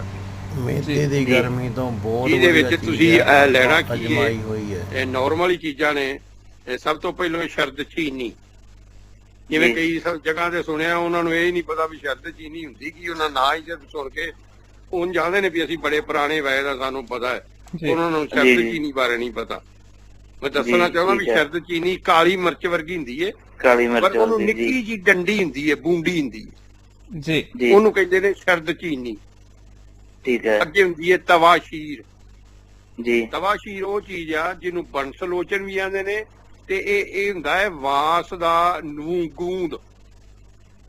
ਸਕਦੇ ਮੇਥੇ ਦੀ। ਗਰਮੀ ਤੋਂ ਬਹੁਤ ਇਹਦੇ ਵਿੱਚ ਤੁਸੀਂ, ਹੈ, ਅਹ, ਲੈਣਾ ਕੀ ਹੈ? ਅਜਮਾਈ ਹੋਈ ਹੈ ਇਹ ਨਾਰਮਲ ਹੀ ਚੀਜ਼ਾਂ ਨੇ ਇਹ ਸਭ ਤੋਂ ਪਹਿਲਾਂ ਸ਼ਰਦ ਚੀਨੀ ਜਿਵੇਂ। ਕਈ ਸਭ ਜਗ੍ਹਾ ਤੇ ਸੁਣਿਆ ਉਹਨਾਂ ਨੂੰ ਇਹ ਹੀ ਨਹੀਂ ਪਤਾ ਵੀ ਸ਼ਰਦ ਚੀਨੀ ਹੁੰਦੀ ਕੀ ਉਹਨਾਂ ਨਾਂ ਹੀ ਜਦ ਸੁਣ ਕੇ ਉਹ ਜਾਣਦੇ ਨੇ ਵੀ ਅਸੀਂ ਬੜੇ ਪੁਰਾਣੇ ਵੈਦ ਆ ਸਾਨੂੰ ਪਤਾ ਹੈ। ਉਹਨਾਂ ਨੂੰ ਸ਼ਰਦ। ਚੀਨੀ ਬਾਰੇ ਨਹੀਂ ਪਤਾ ਮੈਂ ਦੱਸਣਾ ਚਾਹੁੰਦਾ ਵੀ। ਸ਼ਰਦ ਚੀਨੀ ਕਾਲੀ ਮਿਰਚ ਵਰਗੀ ਹੁੰਦੀ ਹੈ ਕਾਲੀ ਪਰ ਮਿਰਚ ਉਹਨੂੰ ਹੁੰਦੀ ਜੀ ਨਿੱਕੀ ਜੀ ਡੰਡੀ ਹੁੰਦੀ ਹੈ ਬੂੰਡੀ ਹੁੰਦੀ ਹੈ ਜੀ ਜੀ ਉਹਨੂੰ ਕਹਿੰਦੇ ਨੇ ਸ਼ਰਦ ਚੀਨੀ ਠੀਕ ਹੈ। ਅੱਗੇ ਹੁੰਦੀ ਹੈ ਤਵਾਸ਼ੀਰ ਜੀ। ਤਵਾਸ਼ੀਰ ਉਹ ਚੀਜ਼ ਆ ਜਿਹਨੂੰ ਬੰਸਲੋਚਨ ਵੀ ਆਂਦੇ ਨੇ ਤੇ ਇਹ ਇਹ ਹੁੰਦਾ ਹੈ ਵਾਸ ਦਾ ਨੂੰ ਗੂੰਦ।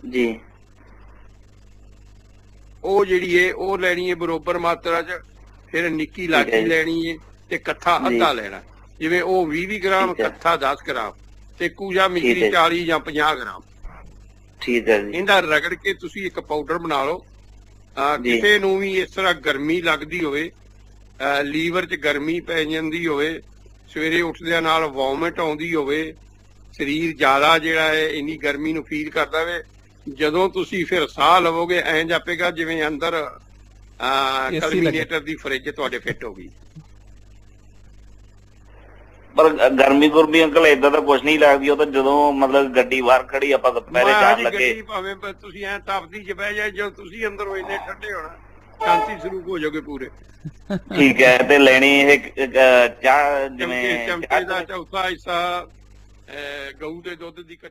ਜੀ। ਉਹ ਜਿਹੜੀ ਏ ਉਹ ਲੈਣੀ ਹੈ ਬਰੋਬਰ ਮਾਤਰਾ 'ਚ ਫਿਰ ਨਿੱਕੀ ਜੀ। ਲੈਣੀ ਹੈ ਤੇ ਕੱਥਾ। ਅੱਧਾ ਲੈਣਾ। ਜਿਵੇਂ ਉਹ 20 20 ਗ੍ਰਾਮ। ਕੱਥਾ 10 ਗ੍ਰਾਮ ਤੇ ਕੂਜਾ ਮਿਸ਼ਰੀ ਹੈ। 40 ਜਾਂ। 50 ਗ੍ਰਾਮ। ਠੀਕ ਹੈ ਜੀ। ਇਹਦਾ ਰਗੜ ਕੇ ਤੁਸੀਂ ਇੱਕ ਪਾਊਡਰ ਬਣਾ ਲਓ। ਕਿਸੇ ਨੂੰ ਵੀ ਇਸ ਤਰ੍ਹਾਂ ਗਰਮੀ ਲੱਗਦੀ ਹੋਵੇ ਲੀਵਰ 'ਚ ਗਰਮੀ ਪੈ ਜਾਂਦੀ ਹੋਵੇ ਸਵੇਰੇ ਉੱਠਦਿਆਂ ਨਾਲ ਵੋਮਿਟ ਆਉਂਦੀ ਹੋਵੇ ਸਰੀਰ ਜ਼ਿਆਦਾ ਜਿਹੜਾ ਹੈ ਇੰਨੀ ਗਰਮੀ ਨੂੰ ਫੀਲ ਕਰਦਾ ਹੋਵੇ ਜਦੋਂ ਤੁਸੀਂ ਫਿਰ ਸਾਹ ਲਵੋਗੇ ਐਂ ਜਾਪੇਗਾ ਜਿਵੇਂ ਅੰਦਰ ਕਲਮੀਨੇਟਰ ਦੀ ਫ੍ਰਿਜ ਤੁਹਾਡੇ ਫਿੱਟ ਹੋ ਗਈ। ਪਰ ਗਰਮੀ ਗੁਰਮੀ ਅੰਕਲ ਇਦਾਂ ਤਾਂ ਕੁਝ ਨਹੀਂ ਲੱਗਦੀ ਉਹ ਤਾਂ ਜਦੋਂ ਮਤਲਬ ਗੱਡੀ ਬਾਹਰ ਖੜੀ ਆਪਾਂ ਦੁਪਹਿਰੇ ਜਾਣ ਲੱਗੇ। ਗੱਡੀ ਭਾਵੇਂ ਤੁਸੀਂ ਐ ਤਪਦੀ ਚ ਬਹਿ ਜਾਏ ਜਦੋਂ ਤੁਸੀਂ ਅੰਦਰ ਹੋ ਇੰਨੇ ਠੰਡੇ ਹੋਣਾ ਸ਼ਾਂਤੀ ਸਰੂਪ ਹੋ ਜਾਓਗੇ ਪੂਰੇ। ਠੀਕ ਹੈ ਤੇ ਲੈਣੀ ਇਹ ਚਾਹ ਜਿਵੇਂ ਦਾ ਚੌਥਾ ਹਿੱਸਾ ਗਊ ਦੇ ਦੁੱਧ ਦੀ